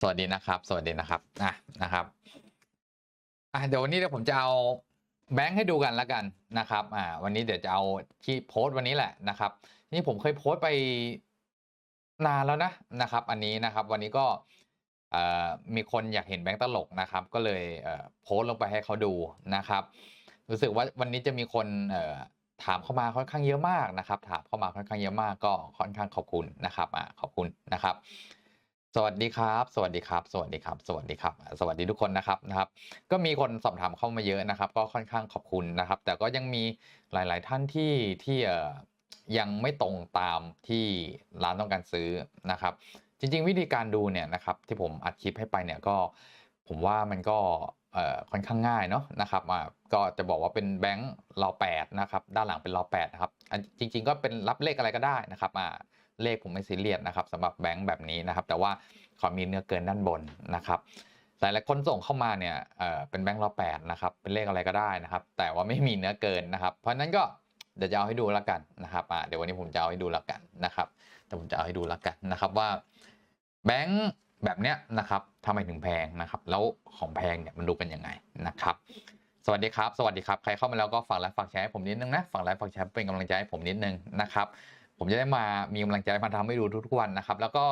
สวัสดีนะครับ สวัสดีนะครับอะนะครับอะเดี๋ยววันนี้เดี๋ยวผมจะเอาแบงค์ให้ดูกันแล้วกันนะครับอ่าวันนี้เดี๋ยวจะเอาที่โพสต์วันนี้แหละนะครับ นี่ผมเคยโพสต์ไปนานแล้วนะนะครับ อันนี้นะครับ วันนี้ก็เอ่อมีคนอยากเห็นแบงค์ตลกนะครับ ก็เลยเอ่อโพสต์ลงไปให้เขาดูนะครับ รู้สึกว่าวันนี้จะมีคนเอ่อถามเข้ามาค่อนข้างเยอะมากนะครับ ถามเข้ามาค่อนข้างเยอะมากก็ค่อนข้างขอบคุณนะครับอ่าขอบคุณนะครับ สวัสดีครับ สวัสดีครับ สวัสดีครับ สวัสดีครับ สวัสดีทุกคนนะครับนะครับ ก็มีคนสอบถามเข้ามาเยอะนะครับ ก็ค่อนข้างขอบคุณนะครับ แต่ก็ยังมีหลาย ๆ ท่านที่ที่เอ่อยังไม่ตรงตามที่ร้านต้องการซื้อนะครับ จริง ๆ วิธีการดูเนี่ยนะครับที่ผมอัดคลิปให้ไปเนี่ยก็ผมว่ามันก็เอ่อค่อนข้างง่ายเนาะนะครับอ่าก็จะบอกว่าเป็นแบงค์รอแปดนะครับ ด้านหลังเป็นรอแปดนะครับอันจริง ๆ ก็เป็นรับเลขอะไรก็ได้นะครับอ่า เลขผมไม่ซีเรียสนะครับสำหรับแบงค์แบบนี้นะครับ แต่ว่าขอมีเนื้อเกินด้านบนนะครับหลายๆคนส่งเข้ามาเนี่ยเออเป็นแบงค์ร้อแปดนะครับเป็นเลขอะไรก็ได้นะครับ แต่ว่าไม่มีเนื้อเกินนะครับ เพราะฉะนั้นก็เดี๋ยวจะเอาให้ดูแล้วกันนะครับอ่าเดี๋ยววันนี้ผมจะเอาให้ดูแล้วกันนะครับ แต่ผมจะเอาให้ดูแล้วกันนะครับว่าแบงค์แบบเนี้ยนะครับทำไมถึงแพงนะครับ แล้วของแพงเนี่ยมันดูกันยังไงนะครับ สวัสดีครับ สวัสดีครับ ใครเข้ามาแล้วก็ฝากไลค์ฝากแชร์ให้ผมนิดนึงนะ ฝากไลค์ฝากแชร์เป็นกำลังใจให้ผมนิดนึงนะครับ ผมจะได้มามีกำลังใจมาทำให้ดูทุกวันนะครับ แล้วก็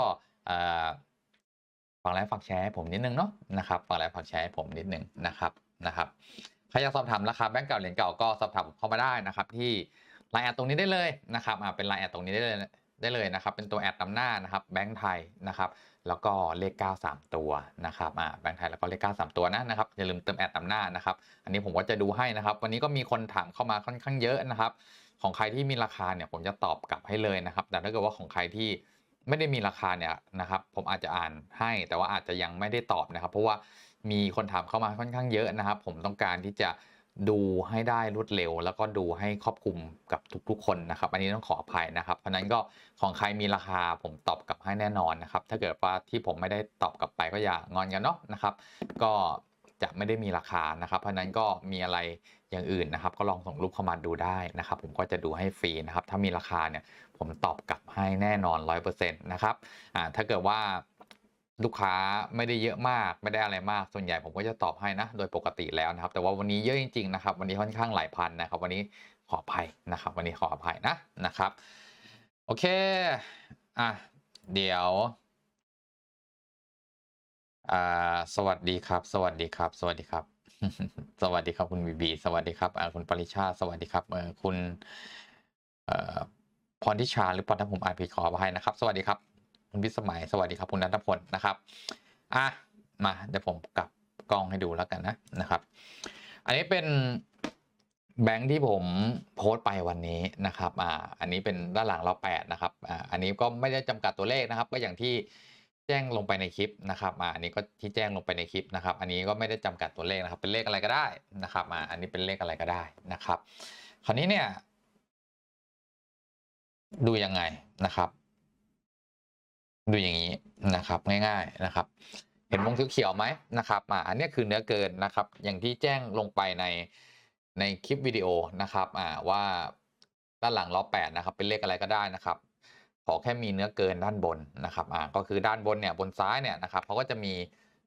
ฝากไลค์ฝากแชร์ผมนิดนึงเนาะนะครับฝากไลค์ฝากแชร์ผมนิดนึงนะครับนะครับใครอยากสอบถามราคาแบงก์เก่าเหรียญเก่าก็สอบถามเข้ามาได้นะครับ ที่ไลน์แอดตรงนี้ได้เลยนะครับอ่าเป็นไลน์แอดตรงนี้ได้เลยได้เลยนะครับ เป็นตัวแอดนำหน้านะครับแบงก์ไทยนะครับแล้วก็เลข 9 3 ตัวนะครับอ่าแบงก์ไทยแล้วก็เลข 9 3 ตัวนะนะครับอย่าลืมเติมแอดนำหน้านะครับ อันนี้ผมก็จะดูให้นะครับ วันนี้ก็มีคนถามเข้ามาค่อนข้างเยอะนะครับ ของใครที่มีราคาเนี่ยผมจะตอบกลับให้เลยนะครับ แต่ถ้าเกิดว่าของใครที่ไม่ได้มีราคาเนี่ยนะครับ ผมอาจจะอ่านให้ แต่ว่าอาจจะยังไม่ได้ตอบนะครับ เพราะว่ามีคนถามเข้ามาค่อนข้างเยอะนะครับ ผมต้องการที่จะดูให้ได้รวดเร็ว แล้วก็ดูให้ครอบคลุมกับทุกๆ คนนะครับ อันนี้ต้องขออภัยนะครับ เพราะนั้นก็ของใครมีราคาผมตอบกลับให้แน่นอนนะครับ ถ้าเกิดว่าที่ผมไม่ได้ตอบกลับไปก็อย่างอนกันเนาะนะครับ ก็ จะไม่ได้มีราคานะครับเพราะนั้นก็มีอะไรอย่างอื่นนะครับ ก็ลองส่งรูปเข้ามาดูได้นะครับ ผมก็จะดูให้ฟรีนะครับ ถ้ามีราคาเนี่ยผมตอบกลับให้แน่นอน 100%นะครับอ่าถ้าเกิดว่าลูกค้าไม่ได้เยอะมากไม่ได้อะไรมาก ส่วนใหญ่ผมก็จะตอบให้นะ โดยปกติแล้วนะครับ แต่ว่าวันนี้เยอะจริงๆนะครับ วันนี้ค่อนข้างหลายพันนะครับ วันนี้ขออภัยนะครับ วันนี้ขออภัยนะนะครับ โอเคอะเดี๋ยว อ่าสวัสดีครับ สวัสดีครับ สวัสดีครับ สวัสดีครับคุณบีบีสวัสดีครับอ่าคุณปริชาสวัสดีครับเออคุณเอ่อพรทิชาหรือปอนถ้าผมอ่านผิดขออภัยนะครับ สวัสดีครับ คุณพิสมัยสวัสดีครับคุณนันทพลนะครับอะมาเดี๋ยวผมกลับกล้องให้ดูแล้วกันนะนะครับ อันนี้เป็นแบงค์ที่ผมโพสต์ไปวันนี้นะครับอ่าอันนี้เป็นด้านหลังเราแปดนะครับอ่าอันนี้ก็ไม่ได้จำกัดตัวเลขนะครับ ก็อย่างที่ แจ้งลงไปในคลิปนะครับอ่าอันนี้ก็ที่แจ้งลงไปในคลิปนะครับ อันนี้ก็ไม่ได้จำกัดตัวเลขนะครับ เป็นเลขอะไรก็ได้นะครับอ่าอันนี้เป็นเลขอะไรก็ได้นะครับ คราวนี้เนี่ย ดูยังไงนะครับ ดูอย่างนี้นะครับ ง่าย ๆนะครับ เห็นวงเขียวๆไหมนะครับอ่าอันนี้คือเนื้อเกินนะครับ อย่างที่แจ้งลงไปในในคลิปวิดีโอนะครับอ่าว่าด้านหลังล้อแปดนะครับ เป็นเลขอะไรก็ได้นะครับ ขอแค่มีเนื้อเกินด้านบนนะครับอ่าก็คือด้านบนเนี่ยบนซ้ายเนี่ยนะครับเขาก็จะมี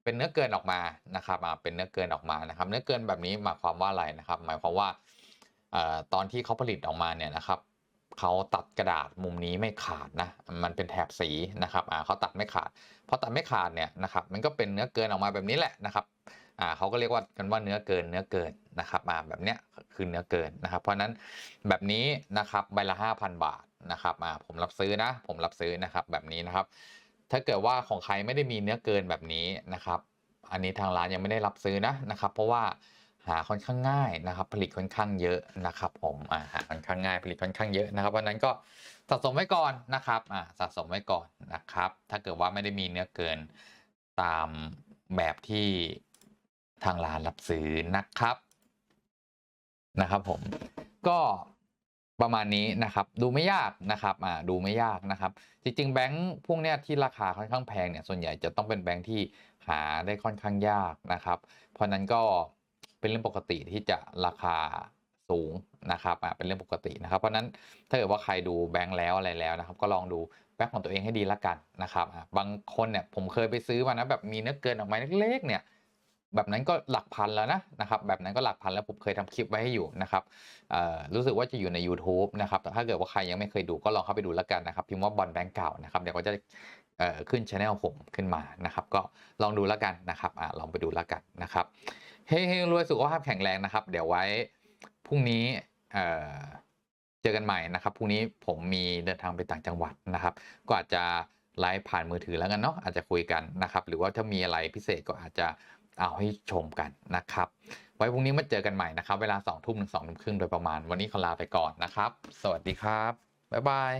เป็นเนื้อเกินออกมานะครับอ่าเป็นเนื้อเกินออกมานะครับ เนื้อเกินแบบนี้หมายความว่าอะไรนะครับ หมายความว่าเอ่อตอนที่เขาผลิตออกมาเนี่ยนะครับเขาตัดกระดาษมุมนี้ไม่ขาดนะ มันเป็นแถบสีนะครับอ่าเขาตัดไม่ขาดพอตัดไม่ขาดเนี่ยนะครับ มันก็เป็นเนื้อเกินออกมาแบบนี้แหละนะครับอ่าเขาก็เรียกว่ากันว่าเนื้อเกินเนื้อเกินนะครับอ่าแบบเนี้ยคือเนื้อเกินนะครับ เพราะฉะนั้นแบบนี้นะครับใบละ 5,000 บาท นะครับอ่าผมรับซื้อนะ ผมรับซื้อนะครับแบบนี้นะครับ ถ้าเกิดว่าของใครไม่ได้มีเนื้อเกินแบบนี้นะครับ อันนี้ทางร้านยังไม่ได้รับซื้อนะนะครับ เพราะว่าหาค่อนข้างง่ายนะครับ ผลิตค่อนข้างเยอะนะครับผมอ่าหาค่อนข้างง่ายผลิตค่อนข้างเยอะนะครับเพราะฉะนั้นก็สะสมไว้ก่อนนะครับอ่าสะสมไว้ก่อนนะครับ ถ้าเกิดว่าไม่ได้มีเนื้อเกินตามแบบที่ทางร้านรับซื้อนะครับนะครับผมก็ ประมาณนี้นะครับดูไม่ยากนะครับอ่าดูไม่ยากนะครับ จริงๆแบงค์พวกเนี้ยที่ราคาค่อนข้างแพงเนี่ยส่วนใหญ่จะต้องเป็นแบงค์ที่หาได้ค่อนข้างยากนะครับ เพราะนั้นก็เป็นเรื่องปกติที่จะราคาสูงนะครับอ่าเป็นเรื่องปกตินะครับ เพราะนั้นถ้าเกิดว่าใครดูแบงค์แล้วอะไรแล้วนะครับ ก็ลองดูแบบ็คของตัวเองให้ดีละกันนะครับอะบางคนเนี่ยผมเคยไปซื้อมานะแบบมีเนื้อเกินออกมาเล็กๆเนี่ย แบบนั้นก็หลักพันแล้วนะนะครับแบบนั้นก็หลักพันแล้วผมเคยทำคลิปไว้ให้อยู่นะครับรู้สึกว่าจะอยู่ใน YouTube นะครับแต่ถ้าเกิดว่าใครยังไม่เคยดูก็ลองเข้าไปดูแล้วกันนะครับพิมพ์ว่าบอลแบงก์เก่านะครับเดี๋ยวก็จะขึ้นช anel ผมขึ้นมานะครับ ก็ลองดูแล้วกันนะครับอลองไปดูแล้วกันนะครับเฮ้ยรวยสุขภาพแข็งแรงนะครับ เดี๋ยวไว้พรุ่งนี้เอ่อเจอกันใหม่นะครับพรุ่งนี้ผมมีเดินทางไปต่างจังหวัดนะครับ ก็อาจจะไลฟ์ผ่านมือถือแล้วกันเนาะอาจจะคุยกันนะครับ หรือว่าถ้ามีอะไรพิเศษก็อาจจะ เอาให้ชมกันนะครับ ไว้พรุ่งนี้มาเจอกันใหม่นะครับ เวลา2ทุ่มถึง2ทุ่มครึ่งโดยประมาณ วันนี้ขอลาไปก่อนนะครับ สวัสดีครับ บ๊ายบาย